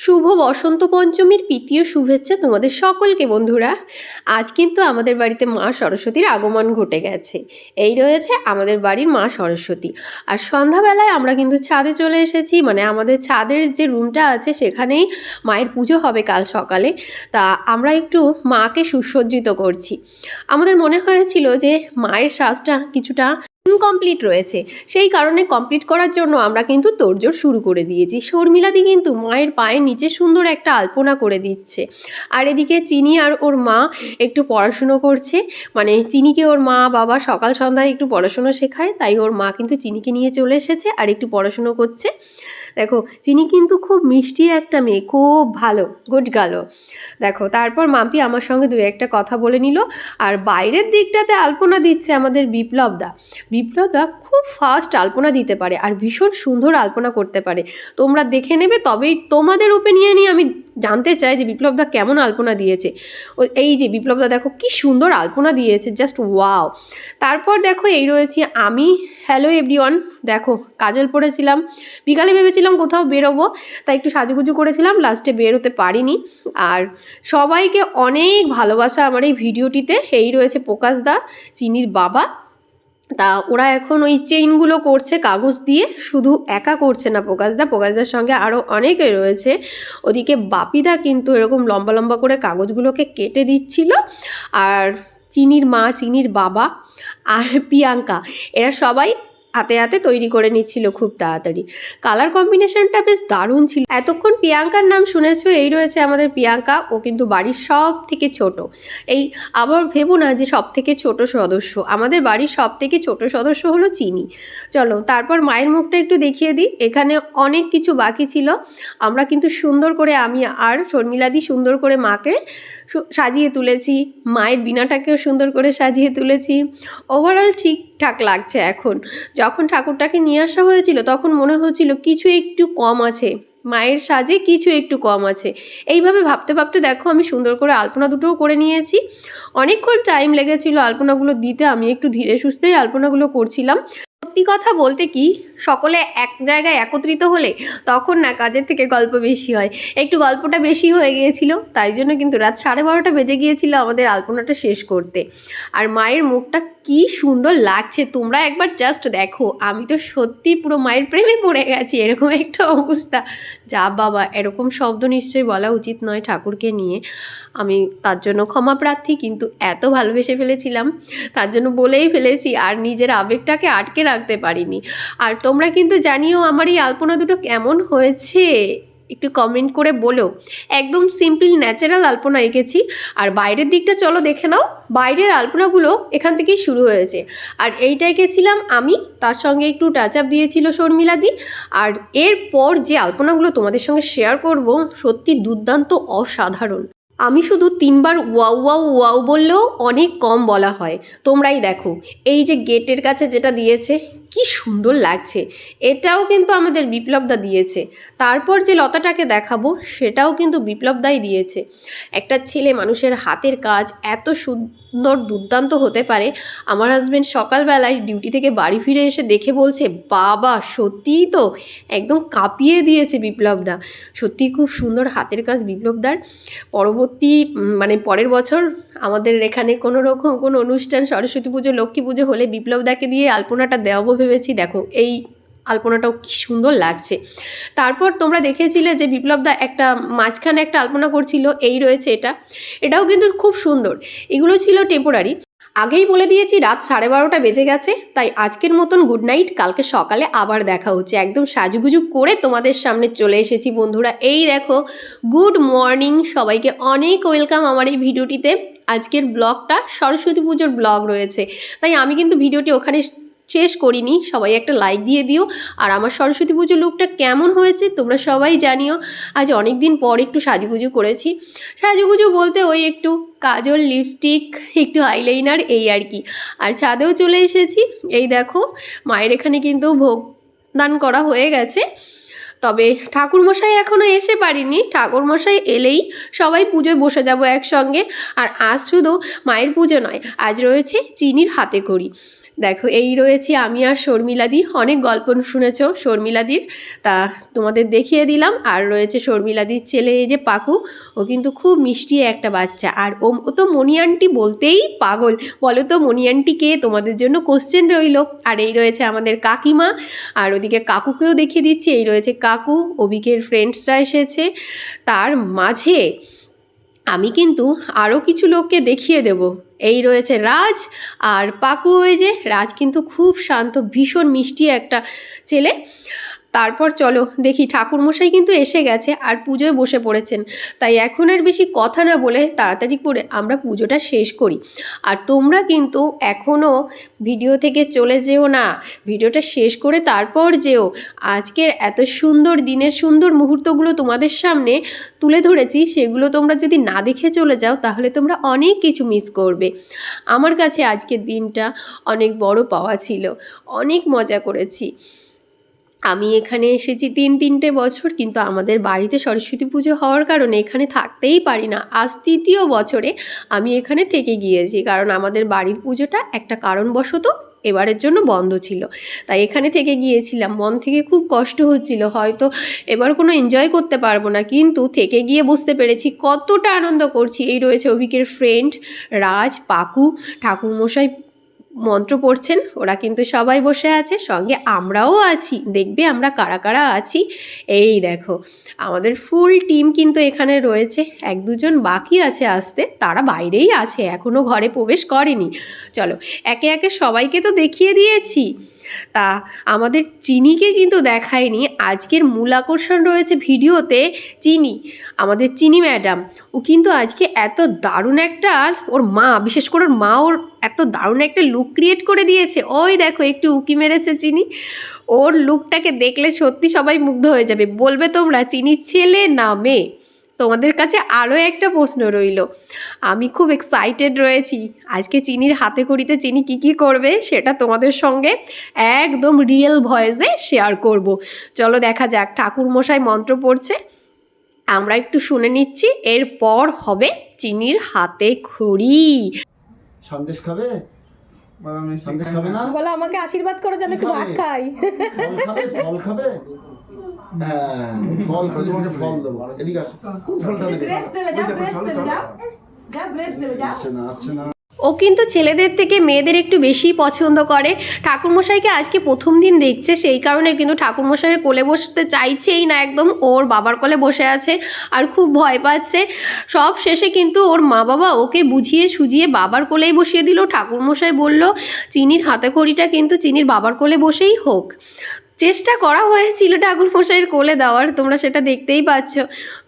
শুভ বসন্ত পঞ্চমীর প্রীতীয় শুভেচ্ছা তোমাদের সকলকে, বন্ধুরা। আজ কিন্তু আমাদের বাড়িতে মা সরস্বতীর আগমন ঘটে গেছে। এই রয়েছে আমাদের বাড়ির মা সরস্বতী। আর সন্ধ্যাবেলায় আমরা কিন্তু ছাদে চলে এসেছি। মানে আমাদের ছাদের যে রুমটা আছে, সেখানেই মায়ের পুজো হবে কাল সকালে। তা আমরা একটু মাকে সুসজ্জিত করছি। আমাদের মনে হয়েছিল যে মায়ের শ্বাসটা কিছুটা ইনকমপ্লিট রয়েছে। সেই কারণে কমপ্লিট করার জন্য আমরা কিন্তু তোড়জোড় শুরু করে দিয়েছি। শর্মিলাদি কিন্তু মায়ের পায়ের নিচে সুন্দর একটা আলপনা করে দিচ্ছে। আর এদিকে চিনি আর ওর মা একটু পড়াশুনো করছে। মানে চিনিকে ওর মা, বাবা সকাল সন্ধ্যায় একটু পড়াশুনো শেখায়, তাই ওর মা কিন্তু চিনিকে নিয়ে চলে এসেছে আর একটু পড়াশুনো করছে। দেখো, চিনি কিন্তু খুব মিষ্টি একটা মেয়ে, খুব ভালো গুড গালো দেখো, তারপর মাম্পি আমার সঙ্গে দু একটা কথা বলে নিল। আর বাইরের দিকটাতে আলপনা দিচ্ছে আমাদের বিপ্লবদা বিপ্লবদা খুব ফাস্ট আলপনা দিতে পারে আর ভীষণ সুন্দর আলপনা করতে পারে। তোমরা দেখে নেবে, তবেই তোমাদের ওপিনিয়নই আমি জানতে চাই যে বিপ্লবদা কেমন আলপনা দিয়েছে। ও, এই যে বিপ্লবদা দেখো কি সুন্দর আলপনা দিয়েছে জাস্ট ওয়াও তারপর দেখো এই রয়েছি আমি হ্যালো এভরিওয়ান দেখো কাজল পরেছিলাম বিকালে ভেবেছিলাম কোথাও বেরোবো, তাই একটু সাজুগুজু করেছিলাম লাস্টে বেরোতে পারিনি। আর সবাইকে অনেক ভালোবাসা আমার এই ভিডিওটিতে এই রয়েছে প্রকাশদা চিনির বাবা। তা ওরা এখন ওই চেইনগুলো করছে কাগজ দিয়ে, শুধু একা করছে না প্রকাশদা। প্রকাশদার সঙ্গে আরও অনেকে রয়েছে। ওদিকে বাপিদা কিন্তু এরকম লম্বা লম্বা করে কাগজগুলোকে কেটে দিচ্ছিল। আর চিনির মা, চিনির বাবা আর প্রিয়াঙ্কা, এরা সবাই হাতে হাতে তৈরি করে নিচ্ছিল খুব তাড়াতাড়ি। কালার কম্বিনেশনটা বেশ দারুণ ছিল। এতক্ষণ প্রিয়াঙ্কার নাম শুনেছো, এই রয়েছে আমাদের প্রিয়াঙ্কা। ও কিন্তু বাড়ির সব থেকে ছোট। এই আবার ভেবো না যে সব থেকে ছোট সদস্য। আমাদের বাড়ির সব থেকে ছোট সদস্য হলো চিনি। চলো, তারপর মায়ের মুখটা একটু দেখিয়ে দিই। এখানে অনেক কিছু বাকি ছিল। আমরা কিন্তু সুন্দর করে আমি আর শর্মিলাদি সুন্দর করে মাকে সাজিয়ে তুলেছি। মায়ের বিনাটাকেও সুন্দর করে সাজিয়ে তুলেছি। ওভারঅল ঠিকঠাক লাগছে এখন। যখন ঠাকুরটাকে নিয়ে আসা হয়েছিল, তখন মনে হয়েছিল কিছু একটু কম আছে। মায়ের সাজে কিছু একটু কম আছে। এইভাবে ভাবতে ভাবতে দেখো, আমি সুন্দর করে আলপনা দুটোও করে নিয়েছি। অনেকক্ষণ টাইম লেগেছিল আলপনাগুলো দিতে। আমি একটু ধীরে সুস্থেই আলপনাগুলো করছিলাম। সত্যি কথা বলতে কি সকলে এক জায়গায় একত্রিত হলে তখন না কাজের থেকে গল্প বেশি হয়। একটু গল্পটা বেশি হয়ে গিয়েছিল, তাই জন্য কিন্তু রাত সাড়ে বারোটা বেজে গিয়েছিল আমাদের আলপনাটা শেষ করতে। আর মায়ের মুখটা কি সুন্দর লাগছে, তোমরা একবার জাস্ট দেখো। আমি তো সত্যি পুরো মায়ের প্রেমে পড়ে গেছি, এরকম একটা অবস্থা। যা বাবা, এরকম শব্দ নিশ্চয়ই বলা উচিত নয় ঠাকুরকে নিয়ে। আমি তার জন্য ক্ষমা প্রার্থী, কিন্তু এত ভালোবেসে ফেলেছিলাম, তার জন্য বলেই ফেলেছি, আর নিজের আবেগটাকে আটকে রাখতে পারিনি। আর তোমরা কিন্তু জানিও আমার এই আলপনা দুটো কেমন হয়েছে? একটু কমেন্ট করে বলো। একদম সিম্পল ন্যাচারাল আলপনা এঁকেছি। আর বাইরের দিকটা চলো দেখে নাও। বাইরের আলপনাগুলো এখান থেকেই শুরু হয়েছে। আর এইটা এঁকেছিলাম আমি, তার সঙ্গে একটু টাচ আপ দিয়েছিল শর্মিলাদি আর এরপর যে আলপনাগুলো তোমাদের সঙ্গে শেয়ার করব, সত্যি দুর্দান্ত, অসাধারণ। আমি শুধু তিনবার ওয়াও ওয়াও ওয়াও বললেও অনেক কম বলা হয়। তোমরাই দেখো। এই যে গেটের কাছে যেটা দিয়েছে, কি সুন্দর লাগছে। এটাও কিন্তু আমাদের বিপ্লবদা দিয়েছে। তারপর যে লতাটাকে দেখাবো, সেটাও কিন্তু বিপ্লবদাই দিয়েছে। একটা ছেলে মানুষের হাতের কাজ এত সুন্দর দুর্দান্ত হতে পারে। আমার হাজব্যান্ড সকালবেলায় ডিউটি থেকে বাড়ি ফিরে এসে দেখে বলছে, বাবা, সত্যিই তো একদম কাঁপিয়ে দিয়েছে বিপ্লবদা। সত্যি খুব সুন্দর হাতের কাজ বিপ্লবদার। পরবর্তী মানে পরের বছর আমাদের এখানে কোনো রকম কোনো অনুষ্ঠান, সরস্বতী পুজো, লক্ষ্মী পুজো হলে বিপ্লবদাকে দিয়ে আলপনাটা দেওয়াবো ভেবেছি। দেখো, এই আলপনাটাও কি সুন্দর লাগছে। তারপর তোমরা দেখেছিলে যে বিপ্লবদা একটা মাঝখানে একটা আলপনা করছিল, এই রয়েছে এটা। এটাও কিন্তু খুব সুন্দর। এগুলো ছিল টেম্পোরারি আগেই বলে দিয়েছি, রাত সাড়ে বারোটা বেজে গেছে, তাই আজকের মতন গুড নাইট কালকে সকালে আবার দেখা হচ্ছে। একদম সাজুগুজু করে তোমাদের সামনে চলে এসেছি বন্ধুরা। এই দেখো গুড মর্নিং সবাইকে অনেক ওয়েলকাম আমার এই ভিডিওটিতে। আজকের ব্লগটা সরস্বতী পুজোর ব্লগ রয়েছে। তাই আমি কিন্তু ভিডিওটি ওখানে শেষ করিনি। সবাই একটা লাইক দিয়ে দিও। আর আমার সরস্বতী পুজোর লুকটা কেমন হয়েছে তোমরা সবাই জানিও। আজ অনেক দিন পর একটু সাজুগুজু করেছি। সাজুগুজু বলতে ওই একটু কাজল লিপস্টিক একটু আইলাইনার এই আর কি। আর ছাদেও চলে এসেছি। এই দেখো, মায়ের এখানে কিন্তু ভোগ দান করা হয়ে গেছে। তবে ঠাকুরমশাই এখনও এসে পারিনি। ঠাকুরমশাই এলেই সবাই পুজোয় বসে যাব একসঙ্গে। আর আজ শুধু মায়ের পুজো নয়, আজ রয়েছে চিনির হাতে করি দেখো, এই রয়েছি আমি আর শর্মিলাদি। অনেক গল্প শুনেছ শর্মিলাদির। তা তোমাদের দেখিয়ে দিলাম। আর রয়েছে শর্মিলাদির ছেলে, এই যে পাকু, ও কিন্তু খুব মিষ্টি একটা বাচ্চা। আর ও তো মণি আন্টি বলতেই পাগল। বলো তো, মণি আন্টি কে? তোমাদের জন্য কোশ্চেন রইল। আর এই রয়েছে আমাদের কাকিমা। আর ওদিকে কাকুকেও দেখিয়ে দিচ্ছি। এই রয়েছে কাকু অবিকের ফ্রেন্ডসরা এসেছে। তার মাঝে আমি কিন্তু আরও কিছু লোককে দেখিয়ে দেব। এই রয়েছে রাজ আর পাকু ওই যে, রাজ কিন্তু খুব শান্ত, ভীষণ মিষ্টি একটা ছেলে। তারপর চলো, দেখি ঠাকুরমশাই কিন্তু এসে গেছে আর পুজোয় বসে পড়েছেন। তাই এখন আর বেশি কথা না বলে তাড়াতাড়ি করে আমরা পুজোটা শেষ করি। আর তোমরা কিন্তু এখনও ভিডিও থেকে চলে যেও না। ভিডিওটা শেষ করে তারপর যেও। আজকের এত সুন্দর দিনের সুন্দর মুহূর্তগুলো তোমাদের সামনে তুলে ধরেছি, সেগুলো তোমরা যদি না দেখে চলে যাও, তাহলে তোমরা অনেক কিছু মিস করবে। আমার কাছে আজকের দিনটা অনেক বড় পাওয়া ছিল। অনেক মজা করেছি। আমি এখানে এসেছি তিন, তিনটে বছর, কিন্তু আমাদের বাড়িতে সরস্বতী পুজো হওয়ার কারণে এখানে থাকতেই পারি না। আজ তৃতীয় বছরে আমি এখানে থেকে গিয়েছি, কারণ আমাদের বাড়ির পুজোটা একটা কারণবশত এবারের জন্য বন্ধ ছিল। তাই এখানে থেকে গিয়েছিলাম। মন থেকে খুব কষ্ট হচ্ছিল, হয়তো এবার কোনো এনজয় করতে পারব না, কিন্তু থেকে গিয়ে বুঝতে পেরেছি কতটা আনন্দ করছি। এই রয়েছে অভিকের ফ্রেন্ড রাজ পাকু, ঠাকুরমশাই মন্ত্র পড়ছেন, ওরা কিন্তু সবাই বসে আছে, সঙ্গে আমরাও আছি। দেখবে আমরা কারা কারা আছি? এই দেখো, আমাদের ফুল টিম কিন্তু এখানে রয়েছে, এক দুজন বাকি আছে আসতে, তারা বাইরেই আছে এখনও ঘরে প্রবেশ করেনি। চলো, একে একে সবাইকে তো দেখিয়ে দিয়েছি। তা আমাদের চিনিকে কিন্তু দেখায়নি, আজকের মূল আকর্ষণ রয়েছে ভিডিওতে চিনি, আমাদের চিনি ম্যাডাম। ও কিন্তু আজকে এত দারুণ একটা, ওর মা, বিশেষ করে ওর মা, ওর এত দারুণ একটা লুক ক্রিয়েট করে দিয়েছে। ওই দেখো, একটু উকি মেরেছে চিনি। ওর লুকটাকে দেখলে সত্যি সবাই মুগ্ধ হয়ে যাবে। বলবে তোমরা চিনি ছেলে না মেয়ে? তোমাদের কাছে আরও একটা প্রশ্ন রইল। আমি খুব এক্সাইটেড রয়েছি। আজকে চিনির হাতে করিতে চিনি কি কি করবে, সেটা তোমাদের সঙ্গে একদম রিয়েল ভয়েসে শেয়ার করব। চলো দেখা যাক ঠাকুর মশাই মন্ত্র পড়ছে। আমরা একটু শুনে নিচ্ছি, এরপর হবে চিনির হাতে খড়ি। সন্দেশ খাবে? সন্দেশ খাবে না। বলো আমাকে আশীর্বাদ করো যেন একটু ভাত খাই। ফল খাবে? ফল খাবে? হ্যাঁ ফল খাবে তোমাকে ফল দেবো। এদিকে আসো। কোন ফলটা নেবে গ্রেপস দেবে যাও গ্রেপস দেবে যাও। যাও গ্রেপস দেবে যাও। আসছে না আসছে না। ও কিন্তু ছেলেদের থেকে মেয়েদের একটু বেশি পছন্দ করে। ঠাকুরমশাইকে আজকে প্রথম দিন দেখছে, সেই কারণে কিন্তু ঠাকুরমশাইয়ের কোলে বসতে চাইছেই না একদম। ওর বাবার কোলে বসে আছে আর খুব ভয় পাচ্ছে। সব শেষে কিন্তু ওর মা বাবা ওকে বুঝিয়ে সুজিয়ে বাবার কোলেই বসিয়ে দিল। ঠাকুরমশাই বলল, চিনির হাতে খড়িটা কিন্তু চিনির বাবার কোলে বসেই হোক। চেষ্টা করা হয়েছিল ঠাকুরমশাইয়ের কোলে দেওয়ার, তোমরা সেটা দেখতেই পাচ্ছ।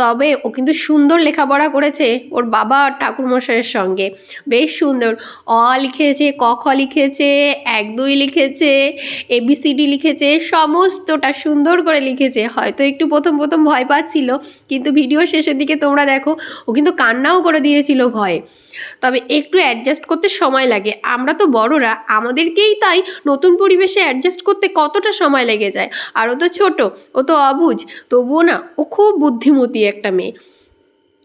তবে ও কিন্তু সুন্দর লেখাপড়া করেছে ওর বাবা ঠাকুর মশাইয়ের সঙ্গে। বেশ সুন্দর। অ লিখেছে, ক খ লিখেছে, এক দুই লিখেছে এবিসিডি লিখেছে, সমস্তটা সুন্দর করে লিখেছে। হয়তো একটু প্রথম প্রথম ভয় পাচ্ছিল, কিন্তু ভিডিও শেষের দিকে তোমরা দেখো, ও কিন্তু কান্নাও করে দিয়েছিল ভয়ে। তবে একটু অ্যাডজাস্ট করতে সময় লাগে। আমরা তো বড়রা, আমাদেরকেই তাই নতুন পরিবেশে অ্যাডজাস্ট করতে কতটা সময় লেগে যায়। আর ও তো ছোট, ও তো অবুজ, তবুও না, ও খুব বুদ্ধিমতী একটা মেয়ে।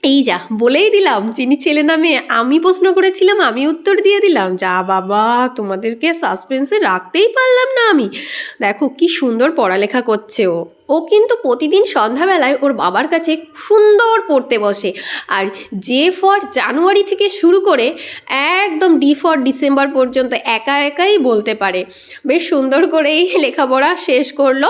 এই যা, বলেই দিলাম চিনি ছেলে নামে আমি প্রশ্ন করেছিলাম, আমি উত্তর দিয়ে দিলাম, যা বাবা, তোমাদেরকে সাসপেন্সে রাখতেই পারলাম না আমি। দেখো, কি সুন্দর পড়ালেখা করছে ও। ও কিন্তু প্রতিদিন সন্ধ্যাবেলায় ওর বাবার কাছে সুন্দর পড়তে বসে। আর জে ফর জানুয়ারি থেকে শুরু করে একদম ডি ফর ডিসেম্বর পর্যন্ত একা একাই বলতে পারে। বেশ সুন্দর করেই লেখাপড়া শেষ করল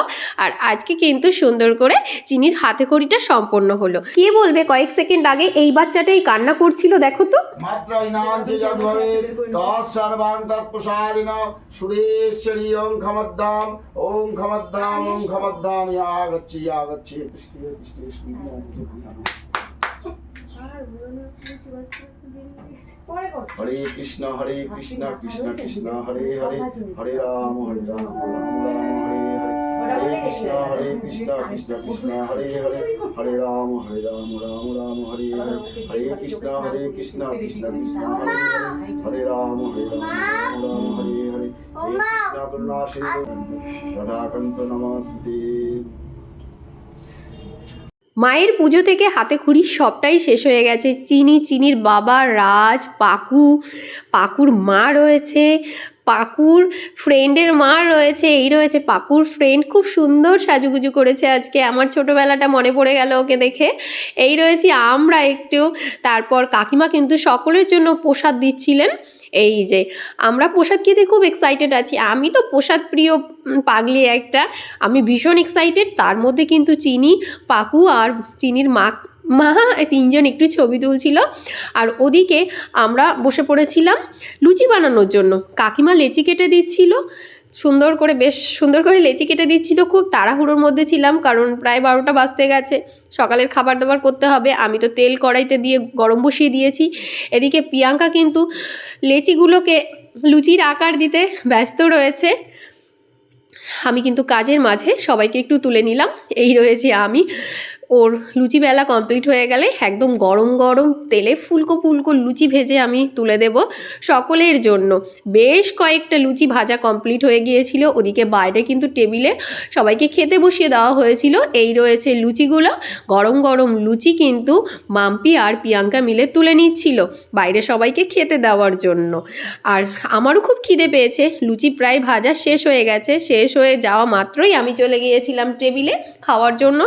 আর আজকে কিন্তু সুন্দর করে চিনির হাতে খড়িটা সম্পন্ন হলো। কে বলবে কয়েক সেকেন্ড আগে এই বাচ্চাটাই কান্না করছিল, দেখো তো। মাত্রাইনাঞ্চি যদ্ভবে তৎসর্বাং তৎপ্রসাদিন সুরেশ্বরী ওং খমদ্দাম ওং খমদ্দাম ওং খমদ্দাম কৃষ্ণ কৃষ্ণ পরে কর হরে কৃষ্ণ হরে কৃষ্ণ কৃষ্ণ কৃষ্ণ হরে হরে হরে রাম হরে রাম রাম রাম হরে হরে হরে কৃষ্ণ হরে কৃষ্ণ কৃষ্ণ কৃষ্ণ হরে হরে হরে রাম হরে রাম রাম রাম হরে হরে হরে কৃষ্ণ হরে কৃষ্ণ কৃষ্ণ কৃষ্ণ হরে হরে হরে রাম হরে রাম রাম রাম হরে মায়ের পুজো থেকে হাতে খুড়ি সবটাই শেষ হয়ে গেছে। চিনি, চিনির বাবা, রাজ, পাকু, পাকুর মা রয়েছে। পাকুর ফ্রেন্ডের মা রয়েছে, এই রয়েছে পাকুর ফ্রেন্ড খুব সুন্দর সাজুগুজু করেছে আজকে। আমার ছোটোবেলাটা মনে পড়ে গেল ওকে দেখে। এই রয়েছি আমরা একটু। তারপর কাকিমা কিন্তু সকলের জন্য প্রসাদ দিচ্ছিলেন। এই যে, আমরা প্রসাদ খেতে খুব এক্সাইটেড আছি। আমি তো প্রসাদ প্রিয় পাগলি একটা। আমি ভীষণ এক্সাইটেড তার মধ্যে কিন্তু চিনি, পাকু আর চিনির মা মা তিনজন একটু ছবি তুলছিল। আর ওদিকে আমরা বসে পড়েছিলাম লুচি বানানোর জন্য। কাকিমা লেচি কেটে দিচ্ছিল। সুন্দর করে, বেশ সুন্দর করে লেচি কেটে দিচ্ছিল। খুব তাড়াহুড়োর মধ্যে ছিলাম, কারণ প্রায় বারোটা বাজতে গেছে। সকালের খাবার দাবার করতে হবে। আমি তো তেল কড়াইতে দিয়ে গরম বসিয়ে দিয়েছি। এদিকে প্রিয়াঙ্কা কিন্তু লেচিগুলোকে লুচির আকার দিতে ব্যস্ত রয়েছে। আমি কিন্তু কাজের মাঝে সবাইকে একটু তুলে নিলাম। এই রয়েছে আমি। ওর লুচি বেলা কমপ্লিট হয়ে গেলে একদম গরম গরম তেলে ফুলকো ফুলকো লুচি ভেজে আমি তুলে দেব সকলের জন্য। বেশ কয়েকটা লুচি ভাজা কমপ্লিট হয়ে গিয়েছিল, ওদিকে বাইরে কিন্তু টেবিলে সবাইকে খেতে বসিয়ে দেওয়া হয়েছিল। এই রয়েছে লুচিগুলো, গরম গরম লুচি কিন্তু মাম্পি আর প্রিয়াঙ্কা মিলে তুলে নিচ্ছিল বাইরে সবাইকে খেতে দেওয়ার জন্য। আর আমারও খুব খিদে পেয়েছে, লুচি প্রায় ভাজা শেষ হয়ে গেছে, শেষ হয়ে যাওয়া মাত্রই আমি চলে গিয়েছিলাম টেবিলে খাওয়ার জন্য।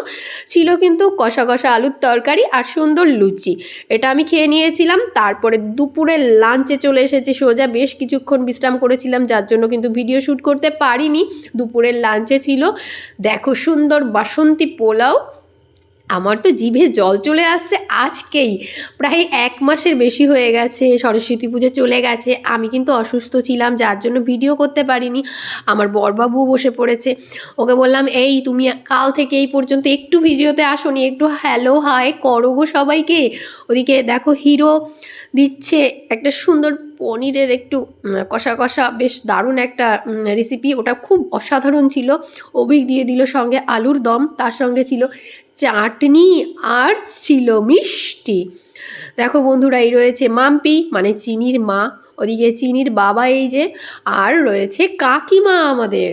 ছিল কিন্তু কষা কষা আলুর তরকারি আর সুন্দর লুচি। এটা আমি খেয়ে নিয়েছিলাম, তারপরে দুপুরে লাঞ্চে চলে এসেছি সোজা, বেশ কিছুক্ষণ বিশ্রাম করেছিলাম, যার জন্য কিন্তু ভিডিও শ্যুট করতে পারিনি। দুপুরের লাঞ্চে ছিল, দেখো সুন্দর বাসন্তী পোলাও আমার তো জিভে জল চলে আসছে আজকেই। প্রায় এক মাসের বেশি হয়ে গেছে, সরস্বতী পুজো চলে গেছে। আমি কিন্তু অসুস্থ ছিলাম, যার জন্য ভিডিও করতে পারিনি। আমার বরবাবুও বসে পড়েছে। ওকে বললাম, এই তুমি কাল থেকে এই পর্যন্ত একটু ভিডিওতে আসোনি, একটু হ্যালো হাই করো গো সবাইকে। ওদিকে দেখো হিরো দিচ্ছে একটা সুন্দর পনিরের একটু কষা কষা, বেশ দারুণ একটা রেসিপি ওটা খুব অসাধারণ ছিল। অভিক দিয়ে দিল সঙ্গে আলুর দম, তার সঙ্গে ছিল চাটনি আর ছিল মিষ্টি। দেখো বন্ধুরা, এই রয়েছে মাম্পি মানে চিনির মা। ওদিকে চিনির বাবা এই যে, আর রয়েছে কাকিমা আমাদের।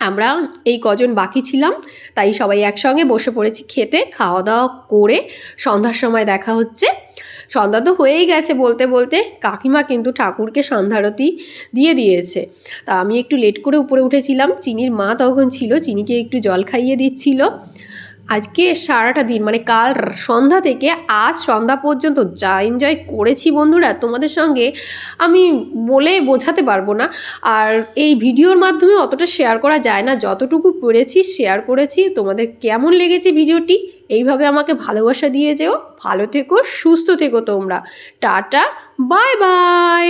আমরা এই কজন বাকি ছিলাম, তাই সবাই একসঙ্গে বসে পড়েছি খেতে খাওয়া দাওয়া করে। সন্ধ্যার সময় দেখা হচ্ছে। সন্ধ্যা তো হয়েই গেছে বলতে বলতে, কাকিমা কিন্তু ঠাকুরকে সন্ধ্যারতি দিয়ে দিয়েছে। তা আমি একটু লেট করে উপরে উঠেছিলাম, চিনির মা তখন ছিল, চিনিকে একটু জল খাইয়ে দিচ্ছিল। আজকে সারাটা দিন মানে কাল সন্ধ্যা থেকে আজ সন্ধ্যা পর্যন্ত যা এনজয় করেছি বন্ধুরা, তোমাদের সঙ্গে আমি বলে বোঝাতে পারব না। আর এই ভিডিওর মাধ্যমে অতটা শেয়ার করা যায় না, যতটুকু পেরেছি শেয়ার করেছি। তোমাদের কেমন লেগেছে ভিডিওটি? এইভাবে আমাকে ভালোবাসা দিয়ে যেও। ভালো থেকো, সুস্থ থেকো তোমরা। Tata bye bye